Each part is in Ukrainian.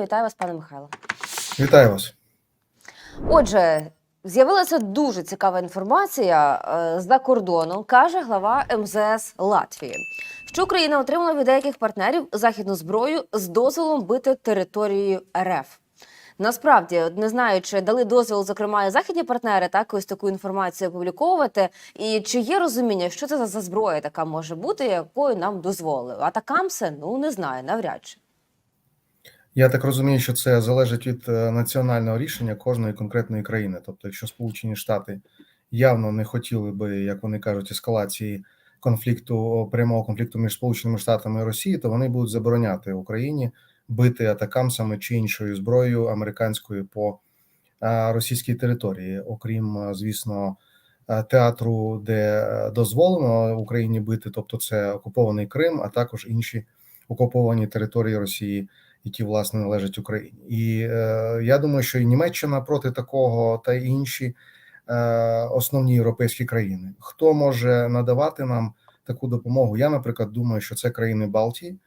Вітаю вас, пане Михайло. Вітаю вас. Отже, з'явилася дуже цікава інформація е, з-за кордону, каже глава МЗС Латвії, що Україна отримала від деяких партнерів західну зброю з дозволом бити територію РФ. Насправді, не знаю, чи дали дозвіл, зокрема, і західні партнери так ось таку інформацію опубліковувати, і чи є розуміння, що це за- зброя така може бути, якою нам дозволили. А такамсе, ну не знаю, навряд чи. Я так розумію, що це залежить від е, національного рішення кожної конкретної країни. Тобто, якщо Сполучені Штати явно не хотіли би, як вони кажуть, ескалації конфлікту прямого конфлікту між Сполученими Штатами і Росією, то вони будуть забороняти Україні бити атакамсами чи іншою зброєю американською по е, російській території, окрім, е, звісно, театру, де дозволено Україні бити, тобто це окупований Крим, а також інші окуповані території Росії які власне належать Україні. І е, я думаю, що і Німеччина проти такого, та інші е, основні європейські країни. Хто може надавати нам таку допомогу? Я, наприклад, думаю, що це країни Балтії.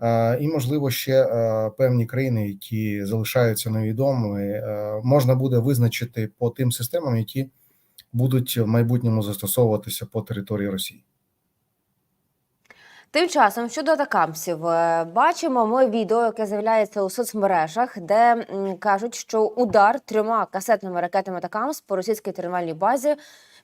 Е, і, можливо, ще е, певні країни, які залишаються невідомими, е, можна буде визначити по тим системам, які будуть в майбутньому застосовуватися по території Росії. Тим часом щодо атакамсів, е, бачимо ми відео, яке з'являється у соцмережах, де кажуть, що удар трьома касетними ракетами атакамс по російській тренувальній базі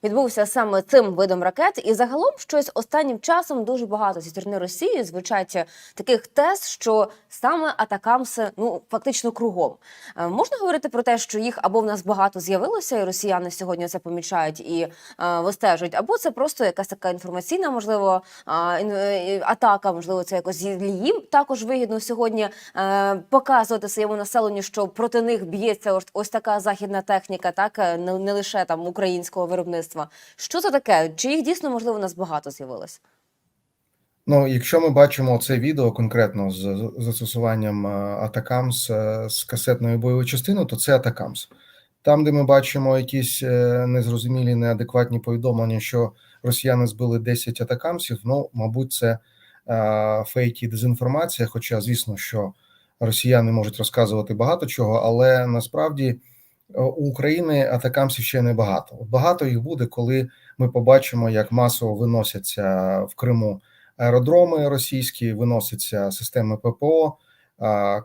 відбувся саме цим видом ракет. І загалом щось останнім часом дуже багато зі сторони Росії звучать таких тез, що саме атакамси ну фактично кругом. Е, Можна говорити про те, що їх або в нас багато з'явилося, і росіяни сьогодні це помічають і е, вистежують, або це просто якась така інформаційна, можливо, е, атака, можливо, це якось їм також вигідно сьогодні показувати своєму населенню, що проти них б'ється ось, ось така західна техніка, так не, не лише там українського виробництва. Що це таке? Чи їх дійсно можливо у нас багато з'явилось? Ну, якщо ми бачимо це відео конкретно з застосуванням е, Атакамс е, з касетною бойовою частиною, то це Атакамс. Там, де ми бачимо якісь е, незрозумілі, неадекватні повідомлення, що росіяни збили 10 атакамсів, ну, мабуть, це фейк і дезінформація. Хоча, звісно, що росіяни можуть розказувати багато чого, але насправді у України атакамсів ще не багато. Багато їх буде, коли ми побачимо, як масово виносяться в Криму аеродроми російські, виносяться системи ППО,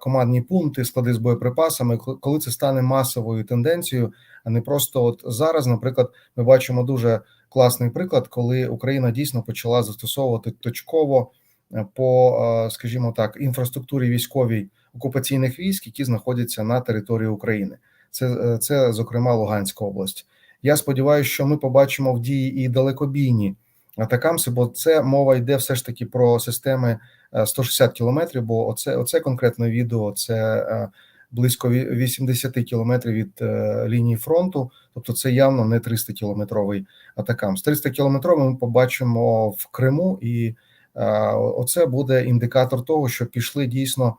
командні пункти, склади з боєприпасами. Коли- це стане масовою тенденцією, а не просто от зараз, наприклад, ми бачимо дуже класний приклад, коли Україна дійсно почала застосовувати точково е, по, е, скажімо так, інфраструктурі військовій окупаційних військ, які знаходяться на території України. Це, е, це зокрема Луганська область. Я сподіваюся, що ми побачимо в дії і далекобійні атакамси, бо це мова йде все ж таки про системи е, 160 кілометрів. Бо оце, оце конкретне відео це е, близько ві- 80 кілометрів від е, лінії фронту, тобто це явно не 300 кілометровий атакамс. 300 кілометровий ми побачимо в Криму, і е, оце буде індикатор того, що пішли дійсно.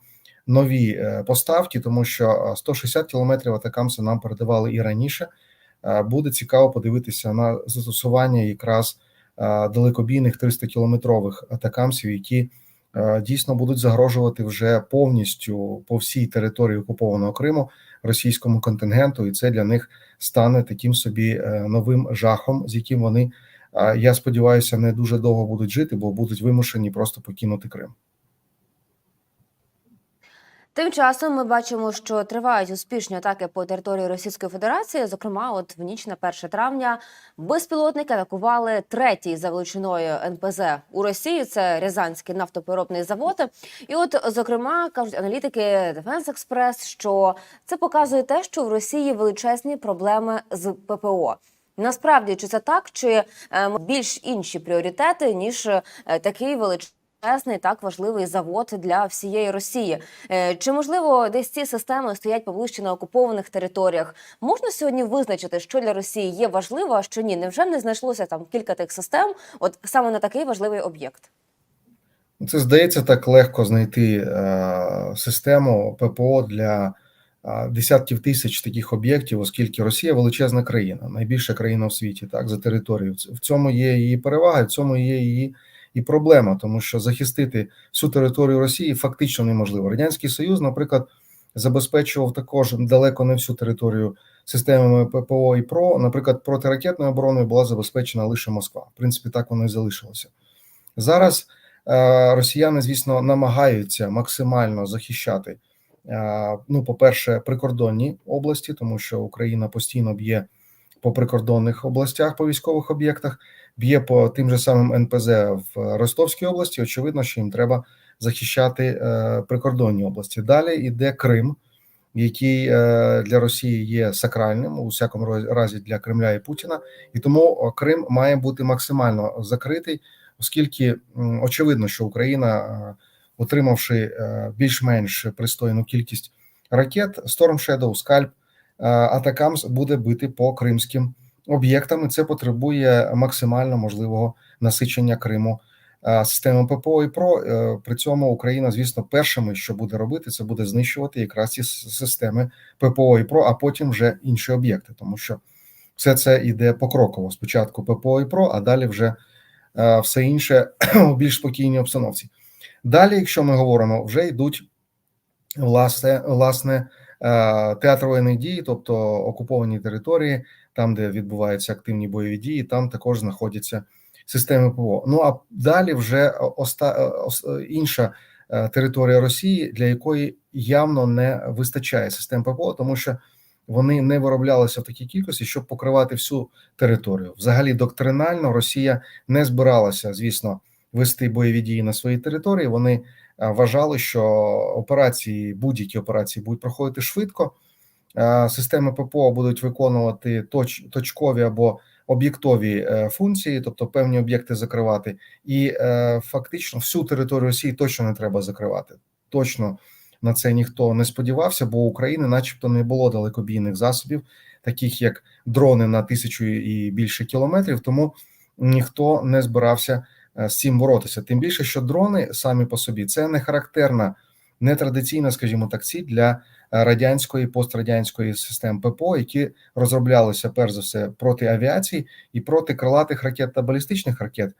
Нові е, поставки, тому що е, 160 кілометрів атакамси нам передавали і раніше. Е, Буде цікаво подивитися на застосування якраз е, далекобійних 300 кілометрових атакамсів, які е, дійсно будуть загрожувати вже повністю по всій території окупованого Криму російському контингенту, і це для них стане таким собі е, новим жахом, з яким вони е, я сподіваюся не дуже довго будуть жити, бо будуть вимушені просто покинути Крим. Тим часом ми бачимо, що тривають успішні атаки по території Російської Федерації. Зокрема, от в ніч на 1 травня безпілотники атакували третій за величиною НПЗ у Росії. Це Рязанський нафтопереробний завод. І от, зокрема, кажуть аналітики Defense Express, що це показує те, що в Росії величезні проблеми з ППО. Насправді, чи це так, чи е, більш інші пріоритети ніж е, такий величезний величезний, так важливий завод для всієї Росії. Е, Чи можливо десь ці системи стоять поближче на окупованих територіях? Можна сьогодні визначити, що для Росії є важливо, а що ні? Невже не знайшлося там кілька тих систем? От саме на такий важливий об'єкт? Це здається так легко знайти е, систему ППО для е, десятків тисяч таких об'єктів, оскільки Росія величезна країна, найбільша країна в світі, так за територією. В цьому є її перевага, в цьому є її і проблема, тому що захистити всю територію Росії фактично неможливо. Радянський Союз, наприклад, забезпечував також далеко не всю територію системами ППО і ПРО. Наприклад, протиракетною обороною була забезпечена лише Москва. В принципі, так воно і залишилося. Зараз е, росіяни, звісно, намагаються максимально захищати. е, Ну, по-перше, прикордонні області, тому що Україна постійно б'є по прикордонних областях, по військових об'єктах, б'є по тим же самим НПЗ в Ростовській області. Очевидно, що їм треба захищати е, прикордонні області. Далі йде Крим, який е, для Росії є сакральним, у всякому разі для Кремля і Путіна, і тому Крим має бути максимально закритий, оскільки очевидно, що Україна, е, отримавши більш-менш пристойну кількість ракет, Storm Shadow, е, Атакамс буде бити по кримським об'єктам, і це потребує максимально можливого насичення Криму е, системи ППО і ПРО. Е, При цьому Україна, звісно, першими, що буде робити, це буде знищувати якраз ці системи ППО і ПРО, а потім вже інші об'єкти, тому що все це йде покроково. Спочатку ППО і ПРО, а далі вже е, все інше у більш спокійній обстановці. Далі, якщо ми говоримо, вже йдуть власне, власне театр воєнних дій, тобто окуповані території, там, де відбуваються активні бойові дії, там також знаходяться системи ПВО. Ну а далі вже оста, е, е, інша е, територія Росії, для якої явно не вистачає систем ППО, тому що вони не вироблялися в такій кількості, щоб покривати всю територію. Взагалі, доктринально Росія не збиралася, звісно, вести бойові дії на своїй території. Вони е, вважали, що операції, будь-які операції будуть проходити швидко. Е, Системи ППО будуть виконувати точ, точкові або об'єктові е, функції, тобто певні об'єкти закривати, і е, фактично всю територію Росії точно не треба закривати. Точно на це ніхто не сподівався, бо у України, начебто, не було далекобійних засобів, таких як дрони на тисячу і більше кілометрів. Тому ніхто не збирався е, з цим боротися. Тим більше, що дрони самі по собі це не характерна, не традиційна, скажімо так, ціль для е, радянської пострадянської систем ППО, які розроблялися перш за все проти авіації і проти крилатих ракет та балістичних ракет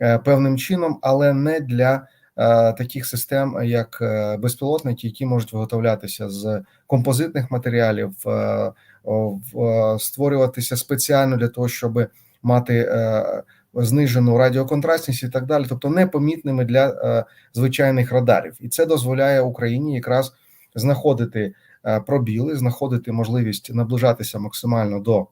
е, певним чином, але не для е, таких систем, як е, безпілотники, які можуть виготовлятися з композитних матеріалів, е, е, створюватися спеціально для того, щоб мати е, знижену радіоконтрастність і так далі, тобто непомітними для е, звичайних радарів, і це дозволяє Україні якраз знаходити е, пробіли, знаходити можливість наближатися максимально до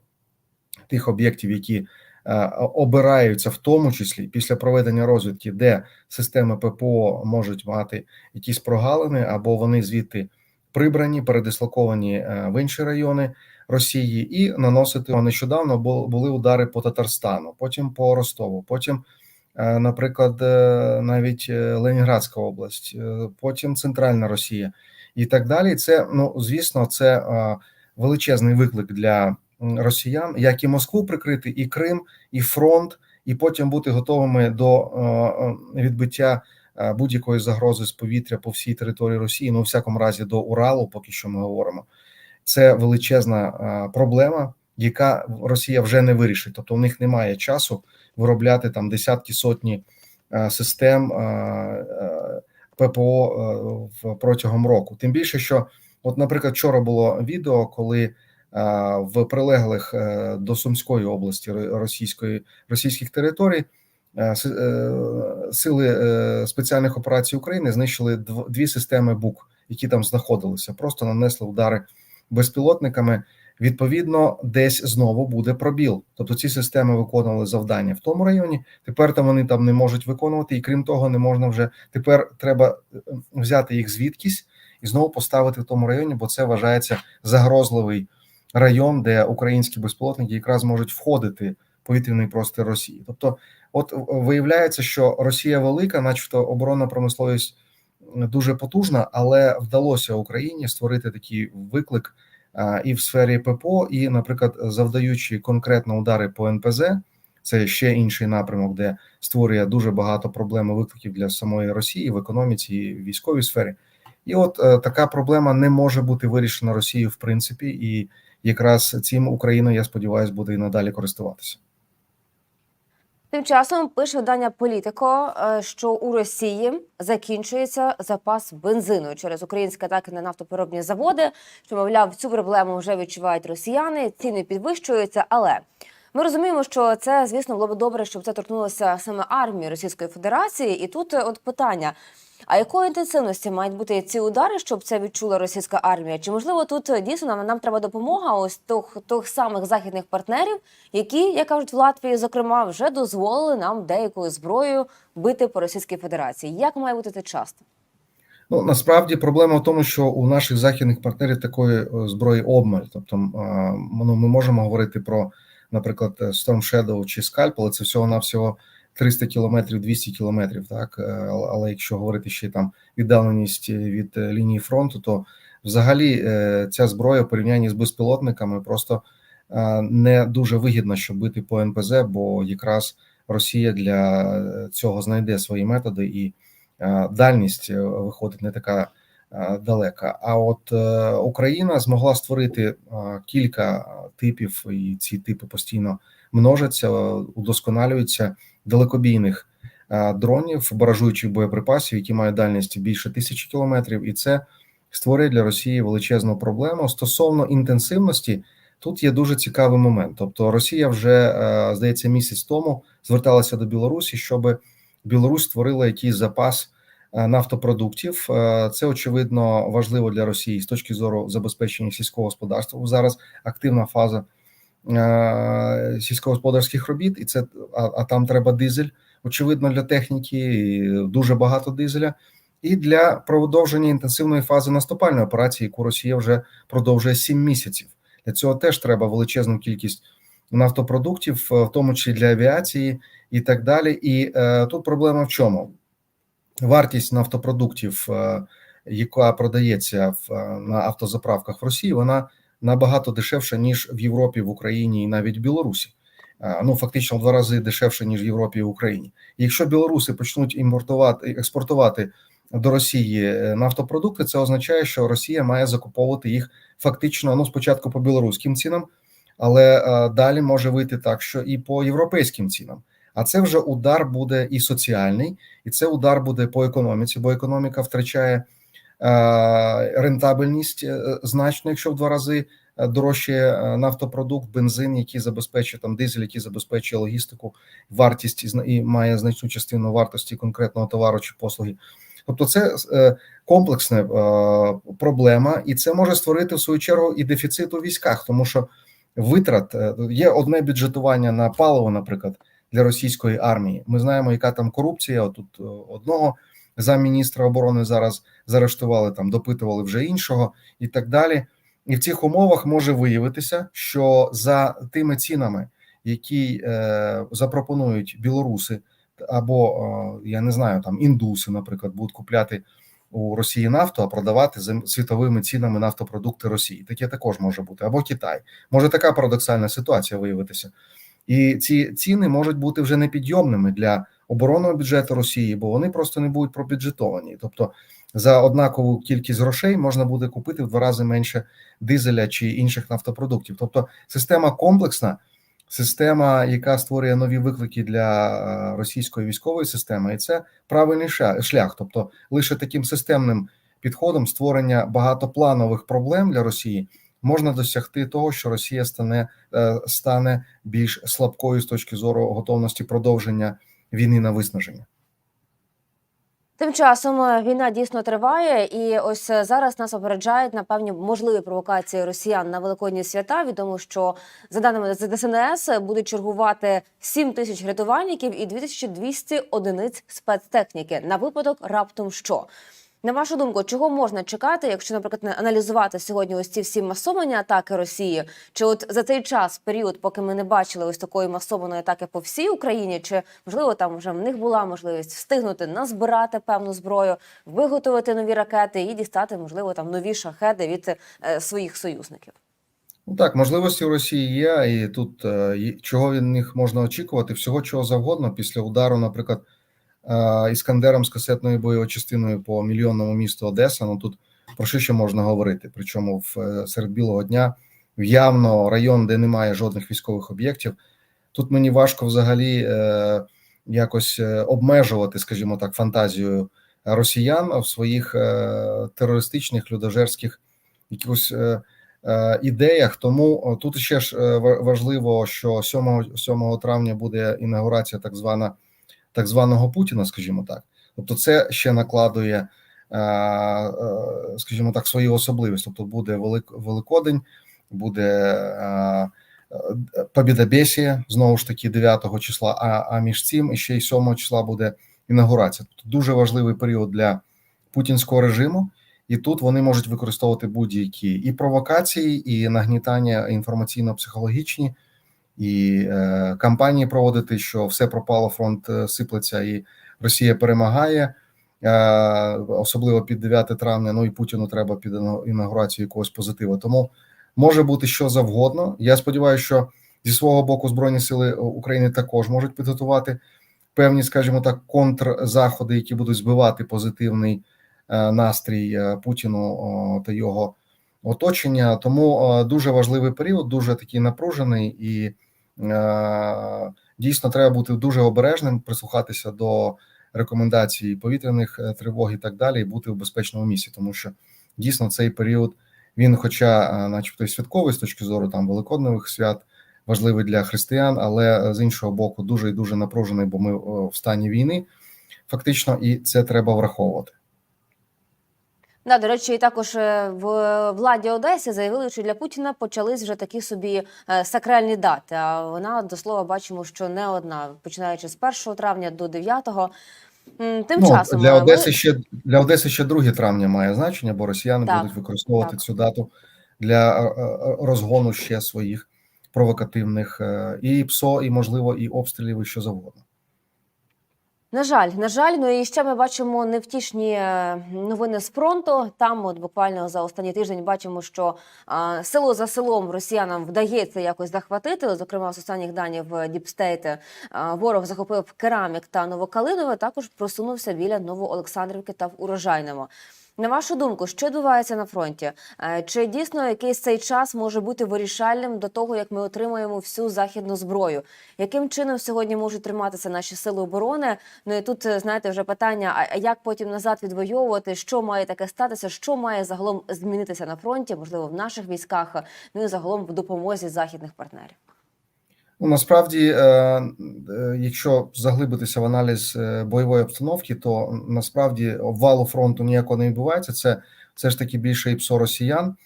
тих об'єктів, які е, обираються, в тому числі після проведення розвідки, де системи ППО можуть мати якісь прогалини, або вони звідти прибрані, передислоковані е, в інші райони Росії, і наносити нещодавно бу- були удари по Татарстану, потім по Ростову, потім. е, Наприклад, е, навіть е, Ленінградська область, потім Центральна Росія і так далі. Це ну звісно, це величезний виклик для росіян, як і Москву прикрити, і Крим, і фронт, і потім бути готовими до відбиття будь-якої загрози з повітря по всій території Росії, ну, у всякому разі, до Уралу, поки що ми говоримо. Це величезна проблема, яка Росія вже не вирішить. Тобто, у них немає часу виробляти там десятки сотні систем ППО протягом року. Тим більше, що, от, наприклад, вчора було відео, коли в прилеглих е, до Сумської області російської російських територій е, сили е, спеціальних операцій України знищили дв- дві системи БУК, які там знаходилися, просто нанесли удари безпілотниками. Відповідно, десь знову буде пробіл. Тобто ці системи виконували завдання в тому районі. Тепер там вони там не можуть виконувати, і крім того, не можна вже тепер треба взяти їх звідкись і знову поставити в тому районі, бо це вважається загрозливий район, де українські безпілотники якраз можуть входити в повітряний простір Росії. Тобто, от виявляється, що Росія велика, начебто оборонна промисловість дуже потужна, але вдалося Україні створити такий виклик і в сфері ППО, і, наприклад, завдаючи конкретно удари по НПЗ, це ще інший напрямок, де створює дуже багато проблем і викликів для самої Росії в економіці і військовій сфері. І от е, така проблема не може бути вирішена Росією в принципі, і якраз цим Україна, я сподіваюся, буде і надалі користуватися. Тим часом пише видання Політико, е, що у Росії закінчується запас бензину через українські атаки на нафтопереробні заводи. Що мовляв, цю проблему вже відчувають росіяни. Ціни підвищуються, але ми розуміємо, що це, звісно, було б добре, щоб це торкнулося саме армії Російської Федерації. І тут е, от питання: а якої інтенсивності мають бути ці удари, щоб це відчула російська армія? Чи можливо тут е, дійсно нам, нам треба допомога ось тих, тих самих західних партнерів, які, як кажуть, в Латвії, зокрема, вже дозволили нам деякою зброєю бити по Російській Федерації? Як має бути це часто? Ну насправді проблема в тому, що у наших західних партнерів такої е, зброї обмаль. Тобто, ну, ми можемо говорити про, наприклад, е, Storm Shadow чи Scalp, але це всього навсього 300 кілометрів, 200 кілометрів. Так, Е, але якщо говорити ще там віддаленість від е, лінії фронту, то взагалі е, ця зброя в порівнянні з безпілотниками просто не дуже вигідна, щоб бити по НПЗ, бо якраз Росія для цього знайде свої методи і дальність виходить не така далека. А от Україна змогла створити кілька типів, і ці типи постійно множаться, удосконалюються далекобійних е, дронів, баражуючих боєприпасів, які мають дальність більше тисячі кілометрів, і це створює для Росії величезну проблему стосовно інтенсивності. Тут є дуже цікавий момент. Тобто, Росія вже е, здається місяць тому зверталася до Білорусі, щоб Білорусь створила якийсь запас е, нафтопродуктів. Це очевидно важливо для Росії з точки зору забезпечення сільського господарства. Зараз активна фаза сільськогосподарських робіт, і це а, а там треба дизель. Очевидно, для техніки дуже багато дизеля. І для продовження інтенсивної фази наступальної операції, яку Росія вже продовжує 7 місяців. Для цього теж треба величезну кількість нафтопродуктів, в тому числі для авіації і так далі. І е, тут проблема в чому? Вартість нафтопродуктів, е, яка продається в, на автозаправках в Росії, вона набагато дешевша, ніж в Європі, в Україні і навіть в Білорусі. Ну фактично в два рази дешевше, ніж в Європі і Україні. Якщо білоруси почнуть імпортувати експортувати до Росії е, нафтопродукти, це означає, що Росія має закуповувати їх фактично ну спочатку по білоруським цінам, але е, далі може вийти так, що і по європейським цінам. А це вже удар буде і соціальний, і це удар буде по економіці, бо економіка втрачає рентабельність е, значно, якщо в два рази е, дорожче е, нафтопродукт, бензин, який забезпечує там дизель, який забезпечує логістику, вартість і, має значну частину вартості конкретного товару чи послуги. Тобто, це е, комплексна е, проблема, і це може створити в свою чергу і дефіцит у військах, тому що витрат е, є одне бюджетування на паливо, наприклад, для російської армії. Ми знаємо, яка там корупція. Отут е, одного замміністра оборони зараз заарештували, там допитували вже іншого і так далі. І в цих умовах може виявитися, що за тими цінами, які е, запропонують білоруси, або е, я не знаю, там індуси, наприклад, будуть купляти у Росії нафту, а продавати за світовими цінами нафтопродукти Росії. Таке також може бути, або Китай. Може така парадоксальна ситуація виявитися. І ці ціни можуть бути вже непідйомними для оборонного бюджету Росії, бо вони просто не будуть пробюджетовані. Тобто за однакову кількість грошей можна буде купити в два рази менше дизеля чи інших нафтопродуктів. Тобто система комплексна, система, яка створює нові виклики для е, російської військової системи, і це правильний шлях. Тобто, лише таким системним підходом створення багатопланових проблем для Росії можна досягти того, що Росія стане, е, стане більш слабкою з точки зору готовності продовження війни на виснаження. Тим часом е, війна дійсно триває, і ось е, зараз нас попереджають на певні можливі провокації росіян на великодні свята. Відомо, що за даними ДСНС будуть чергувати 7 тисяч рятувальників і 2200 одиниць спецтехніки на випадок раптом що. На вашу думку, чого можна чекати, якщо, наприклад, аналізувати сьогодні ось ці всі масовані атаки Росії? Чи от за цей час, період, поки ми не бачили ось такої масованої атаки по всій Україні, чи можливо там вже в них була можливість встигнути назбирати певну зброю, виготовити нові ракети і дістати, можливо, там нові шахеди від е, своїх союзників? Ну так, можливості у Росії є, і тут е, чого від них можна очікувати, всього чого завгодно після удару, наприклад, іскандером з касетною бойовою частиною по мільйонному місту Одеса. Ну тут про що ще можна говорити? Причому в е, серед білого дня в явно район, де немає жодних військових об'єктів, Тут мені важко взагалі е, якось е, обмежувати, скажімо так, фантазію росіян в своїх е, терористичних людожерських якихось е, е, ідеях. Тому е, тут ще ж е, важливо, що 7, 7 травня буде інаугурація так звана так званого Путіна, скажімо так. Тобто, це ще накладує, е, е, скажімо так, свої особливості. Тобто, буде Велик, Великодень, буде е, е, знову ж таки, 9 числа. А, а між цим і ще й 7 числа буде інаугурація. Тобто дуже важливий період для путінського режиму, і тут вони можуть використовувати будь-які і провокації, і нагнітання інформаційно-психологічні, і е, кампанії проводити, що все пропало, фронт е, сиплеться, і Росія перемагає. Е, особливо під 9 травня. Ну і Путіну треба під іна- інаугурацію якогось позитиву. Тому може бути що завгодно. Я сподіваюся, що зі свого боку Збройні сили України також можуть підготувати певні, скажімо так, контрзаходи, які будуть збивати позитивний е, настрій е, Путіну та його оточення. Тому е, дуже важливий період, дуже такий напружений, і е, дійсно треба бути дуже обережним, прислухатися до рекомендацій повітряних е, тривог і так далі, і бути в безпечному місці, тому що дійсно цей період він, хоча, е, начебто, святковий з точки зору там великодневих свят, важливий для християн, але е, з іншого боку, дуже і дуже напружений, бо ми е, в стані війни, фактично, і це треба враховувати. Да, до речі, також е, в владі Одесі заявили, що для Путіна почались вже такі собі е, сакральні дати. А вона до слова бачимо, що не одна, починаючи з 1 травня до 9-го. Тим ну, часом для е, Одеси ми- ще для Одеси ще 2 травня має значення, бо росіяни Так, будуть використовувати так. цю дату для розгону ще своїх провокативних і ПСО, і можливо, і обстрілів, і що завгодно. На жаль, на жаль, ну і ще ми бачимо невтішні е, новини з фронту. Там, от буквально за останній тиждень, бачимо, що а, село за селом росіянам вдається якось захватити. Зокрема, з останніх данів Діпстейти ворог захопив керамік та Новокалинове. Також просунувся біля Новоолександрівки та в Урожайному. На вашу думку, що відбувається на фронті? Е, Чи дійсно якийсь цей час може бути вирішальним до того, як ми отримаємо всю західну зброю? Яким чином сьогодні можуть триматися наші сили оборони? Ну і тут е, знаєте вже питання: а як потім назад відвоювати? Що має таке статися? Що має загалом змінитися на фронті? Можливо, в наших військах, ну і загалом в допомозі західних партнерів. Ну, насправді, е, е, якщо заглибитися в аналіз е, бойової обстановки, то насправді обвалу фронту ніякого не відбувається. Це все ж таки більше і ПСО росіян.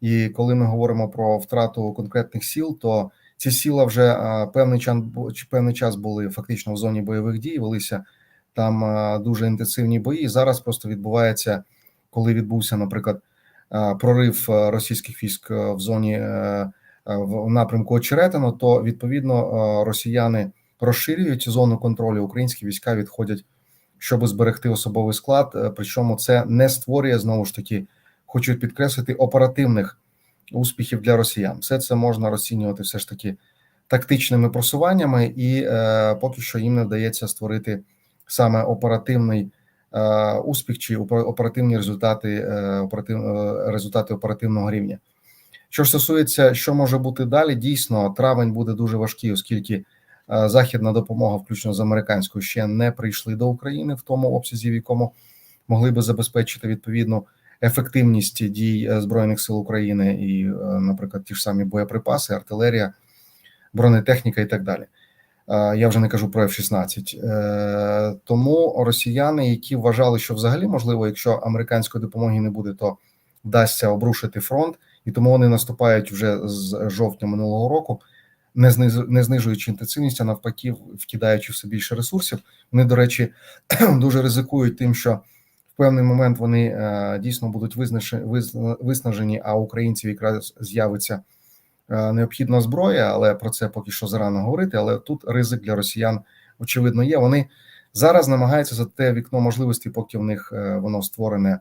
І коли ми говоримо про втрату конкретних сіл, то ці сіла вже певний час певний час були фактично в зоні бойових дій. Велися там дуже інтенсивні бої. І зараз просто відбувається, коли відбувся, наприклад, прорив російських військ в зоні. Е, в напрямку Очеретино, то відповідно е, росіяни розширюють зону контролю. Українські війська відходять, щоб зберегти особовий склад. Е, Причому це не створює знову ж таки, хочу підкреслити оперативних успіхів для росіян. Все це можна розцінювати все ж таки тактичними просуваннями, і е, поки що їм не вдається створити саме оперативний. Успіх чи опер- оперативні результати оператив, результати оперативного рівня. Що ж стосується, що може бути далі, дійсно травень буде дуже важкий, оскільки е, західна допомога, включно з американською, ще не прийшли до України в тому обсязі, в якому могли би забезпечити відповідну ефективність дій е, збройних сил України і, е, наприклад, ті ж самі боєприпаси, артилерія, бронетехніка і так далі. Я вже не кажу про F-16. Е, Тому росіяни, які вважали, що взагалі можливо, якщо американської допомоги не буде, то вдасться обрушити фронт і тому вони наступають вже з жовтня минулого року, не не знижуючи інтенсивність, а навпаки, вкидаючи все більше ресурсів. Вони, до речі, дуже ризикують тим, що в певний момент вони е, дійсно будуть визнаші- визна- виснажені, а українців якраз з'явиться е, необхідна зброя, але про це поки що зарано говорити. Але тут ризик для росіян очевидно є. Вони зараз намагаються за те вікно можливості, поки в них е, воно створене,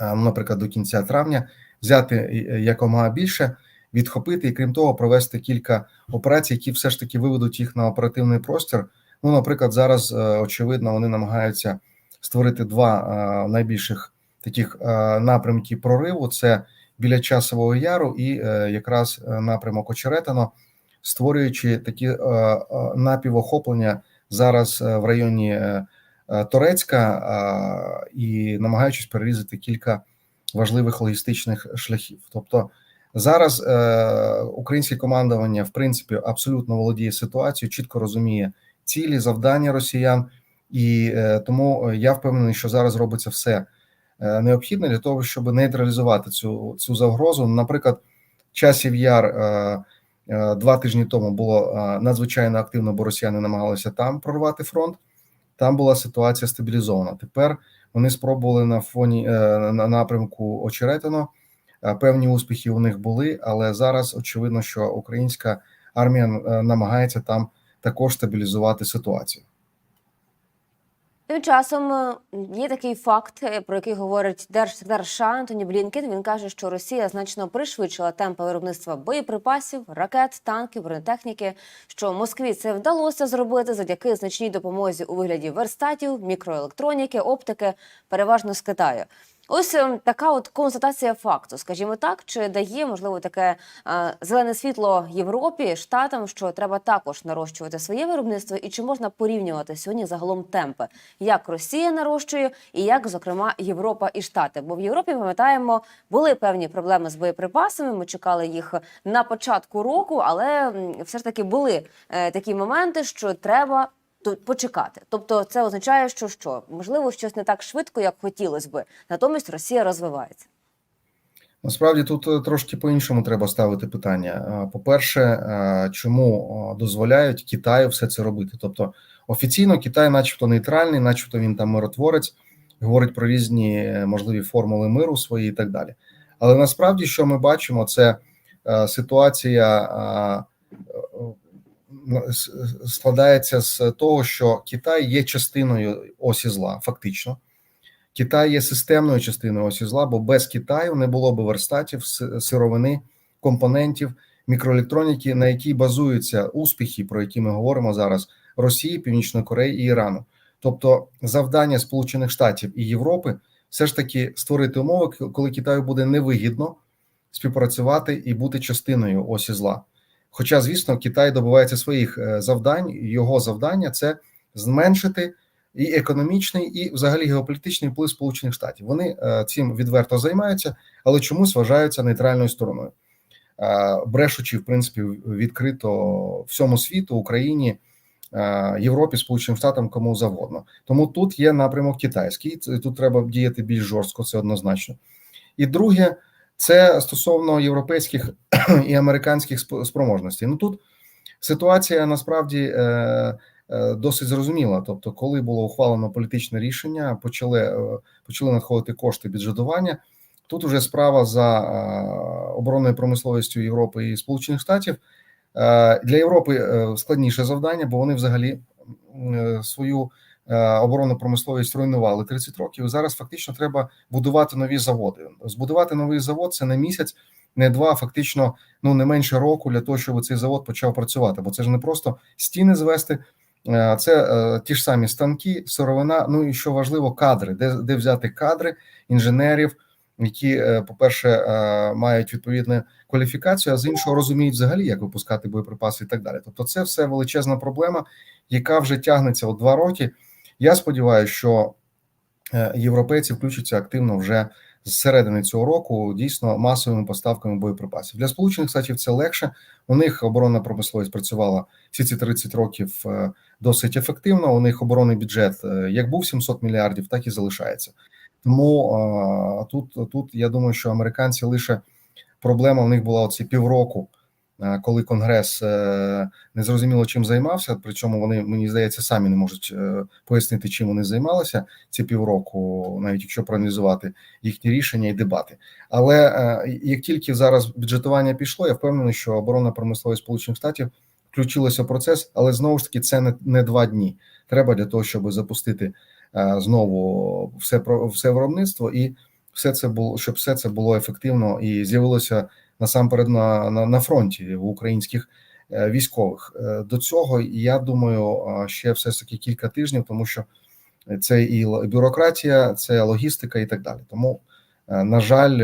ну, наприклад, до кінця травня взяти е, якомога більше, відхопити і крім того, провести кілька операцій, які все ж таки виведуть їх на оперативний простір. Ну, наприклад, зараз е, очевидно вони намагаються створити два е, найбільших таких е, напрямки прориву: це біля часового яру і е, якраз е, напрямок Очеретино. створюючи такі е, е, напівохоплення зараз е, в районі е, е, Торецька е, і намагаючись перерізати кілька важливих логістичних шляхів. Тобто зараз е, українське командування в принципі абсолютно володіє ситуацією, чітко розуміє цілі, завдання росіян, і е, тому я впевнений, що зараз робиться все е, необхідне для того, щоб нейтралізувати цю цю загрозу. Наприклад, часів яр е, е, два тижні тому було е, надзвичайно активно, бо росіяни намагалися там прорвати фронт. Там була ситуація стабілізована. Тепер вони спробували на фоні е, на напрямку Очеретино. Е, Певні успіхи у них були, але зараз очевидно, що українська армія е, намагається там також стабілізувати ситуацію. Тим часом е, є такий факт, е, про який говорить держсекретар США Антоні Блінкен. Він каже, що Росія значно пришвидшила темпи виробництва боєприпасів, ракет, танків, бронетехніки. Що Москві це вдалося зробити завдяки значній допомозі у вигляді верстатів, мікроелектроніки, оптики, переважно з Китаю. Ось ем, така от констатація факту, скажімо так, чи дає можливо таке е, зелене світло Європі, штатам, що треба також нарощувати своє виробництво, і чи можна порівнювати сьогодні загалом темпи, як Росія нарощує, і як, зокрема, Європа і Штати? Бо в Європі пам'ятаємо, були певні проблеми з боєприпасами. Ми чекали їх на початку року, але все ж таки були е, такі моменти, що треба. Почекати, тобто це означає, що що можливо щось не так швидко, як хотілося би. Натомість Росія розвивається. Насправді тут е, трошки по-іншому треба ставити питання. Е, По-перше, е, чому дозволяють Китаю все це робити? Тобто офіційно Китай, начебто, нейтральний, начебто він там миротворець, говорить про різні можливі формули миру свої і так далі. Але насправді, що ми бачимо, це ситуація складається з того, що Китай є частиною осі зла, фактично. Китай є системною частиною осі зла, бо без Китаю не було б верстатів, сировини, компонентів, мікроелектроніки, на якій базуються успіхи, про які ми говоримо зараз Росії, Північної Кореї і Ірану. Тобто, завдання Сполучених Штатів і Європи все ж таки створити умови, коли Китаю буде невигідно співпрацювати і бути частиною осі зла. Хоча, звісно, Китай добивається своїх е, завдань, його завдання це зменшити і економічний, і взагалі геополітичний вплив Сполучених Штатів. Вони е, цим відверто займаються, але чомусь вважаються нейтральною стороною, Е, брешучи в принципі відкрито всьому світу, Україні, Європі, Сполученим Штатам, кому завгодно. Тому тут є напрямок китайський. Тут треба діяти більш жорстко, це однозначно. І друге, це стосовно європейських і американських спроможностей. Ну тут ситуація насправді. Е, е, Досить зрозуміла, тобто, коли було ухвалено політичне рішення, почали е, почали надходити кошти бюджетування. Тут вже справа за оборонною промисловістю Європи і Сполучених Штатів для Європи складніше завдання, бо вони взагалі свою е, оборонну промисловість руйнували 30 років. Зараз фактично треба будувати нові заводи. Збудувати новий завод це не місяць, не два, фактично ну не менше року для того, щоб цей завод почав працювати. Бо це ж не просто стіни звести. Е, Це е, ті ж самі станки, сировина. Ну і що важливо, кадри, де, де взяти кадри інженерів, які, по-перше, мають відповідну кваліфікацію, а з іншого розуміють взагалі, як випускати боєприпаси і так далі. Тобто, це все величезна проблема, яка вже тягнеться от два роки. Я сподіваюся, що е, європейці включаться активно вже з середини цього року дійсно масовими поставками боєприпасів. Для сполучених штатів це легше. У них оборонна промисловість працювала всі ці 30 років е, досить ефективно. У них оборонний бюджет е, як був 700 мільярдів, так і залишається. Тому тут, тут я думаю, що американці лише проблема в них була оці півроку, коли конгрес е, не зрозуміло чим займався. Причому вони мені здається самі не можуть е, пояснити, чим вони займалися ці півроку, навіть якщо проаналізувати їхні рішення і дебати. Але е, як тільки зараз бюджетування пішло, я впевнений, що оборонна промисловість Сполучених Штатів включилася в процес, але знову ж таки це не, не два дні. Треба для того, щоб запустити е, знову все про все виробництво і все це було, щоб все це було ефективно і з'явилося насамперед на, на, на фронті в українських е, військових. Е, До цього я думаю, ще все ж таки кілька тижнів, тому що це і бюрократія, це логістика і так далі. Тому, е, на жаль,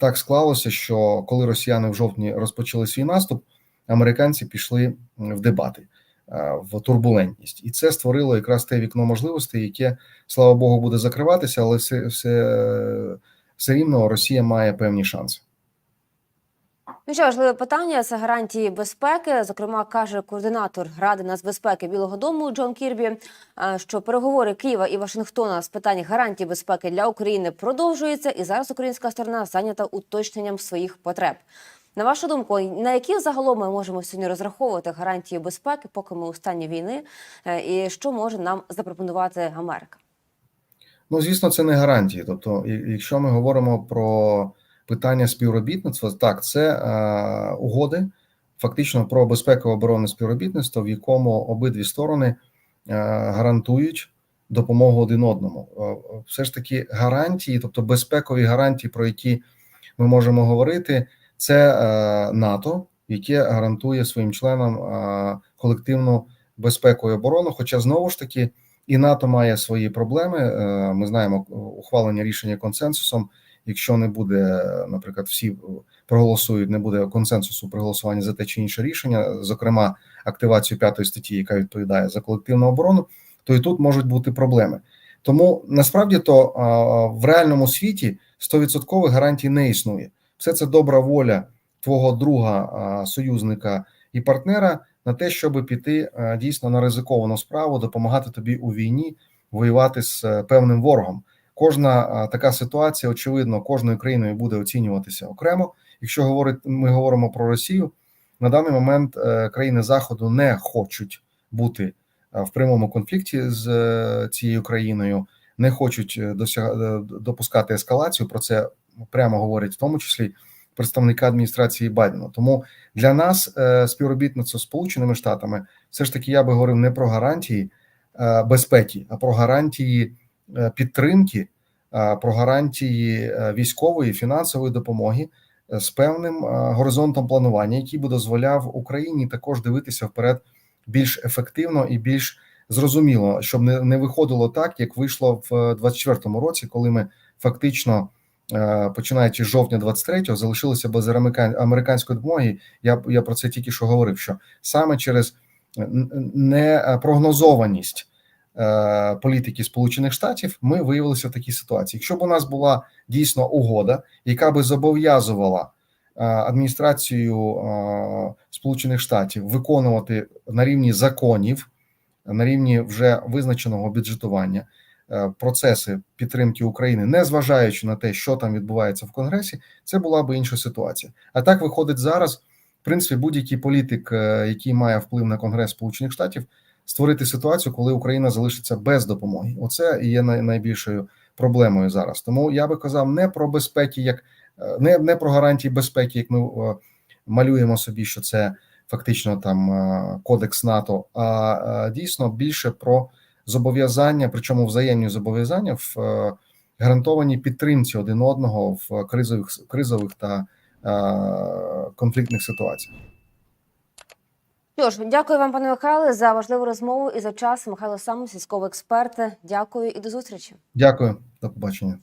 так склалося, що коли росіяни в жовтні розпочали свій наступ, американці пішли в дебати, в турбулентність, і це створило якраз те вікно можливостей, яке слава Богу буде закриватися, але все, все, все рівно Росія має певні шанси. Ну, ще важливе питання це гарантії безпеки. Зокрема, каже координатор Ради нацбезпеки Білого Дому Джон Кірбі, е, що переговори Києва і Вашингтона з питань гарантій безпеки для України продовжуються, і зараз українська сторона зайнята уточненням своїх потреб. На вашу думку, на які загалом ми можемо сьогодні розраховувати гарантії безпеки, поки ми у стані війни, Е, і що може нам запропонувати Америка? Ну, звісно, це не гарантії. Тобто, якщо ми говоримо про питання співробітництва, так, це е, угоди фактично про безпекове оборонне співробітництво, в якому обидві сторони е, гарантують допомогу один одному. Е, Все ж таки, гарантії, тобто безпекові гарантії, про які ми можемо говорити, це е, НАТО, яке гарантує своїм членам е, колективну безпеку і оборону. Хоча знову ж таки і НАТО має свої проблеми. Е, Ми знаємо е, ухвалення рішення консенсусом. Якщо не буде, наприклад, всі проголосують, не буде консенсусу при голосуванні за те чи інше рішення, зокрема активацію п'ятої статті, яка відповідає за колективну оборону, то і тут можуть бути проблеми. Тому насправді то в реальному світі 100% гарантій не існує. Все це добра воля твого друга, союзника і партнера на те, щоб піти дійсно на ризиковану справу, допомагати тобі у війні воювати з е, певним ворогом. Кожна така ситуація, очевидно, кожною країною буде оцінюватися окремо. Якщо говорить, ми говоримо про Росію, на даний момент е, країни Заходу не хочуть бути е, в прямому конфлікті з е, цією країною, не хочуть досяг... допускати ескалацію. Про це прямо говорять в тому числі представника адміністрації Байдена. Тому для нас співробітництво з Сполученими Штатами, все ж таки, я би говорив не про гарантії безпеки, а про гарантії підтримки, е, про гарантії е, військової фінансової допомоги е, з певним е, горизонтом планування, який би дозволяв Україні також дивитися вперед більш ефективно і більш зрозуміло, щоб не, не виходило так, як вийшло в 24-му році, коли ми фактично. е, Починаючи з жовтня 23-го, залишилися без американ- американської допомоги. Я я про це тільки що говорив. Що саме через непрогнозованість е, політики Сполучених Штатів ми виявилися в такій ситуації. Якщо б у нас була дійсно угода, яка би зобов'язувала е, адміністрацію е, Сполучених Штатів виконувати на рівні законів, на рівні вже визначеного бюджетування е, процеси підтримки України, не зважаючи на те, що там відбувається в Конгресі, це була би інша ситуація. А так виходить зараз. В принципі, будь-який політик, е, який має вплив на Конгрес Сполучених Штатів, створити ситуацію, коли Україна залишиться без допомоги. Оце і є найбільшою проблемою зараз. Тому я би казав не про безпеки, як е, не, не про гарантії безпеки, як ми е, малюємо собі, що це фактично там е, кодекс НАТО, а дійсно більше про зобов'язання, причому взаємні зобов'язання в гарантованій підтримці один одного в кризових кризових та конфліктних ситуаціях. Що ж, дякую вам, пане Михайле, за важливу розмову і за час. Михайло Самус, військовий експерт. Дякую і до зустрічі. Дякую, до побачення.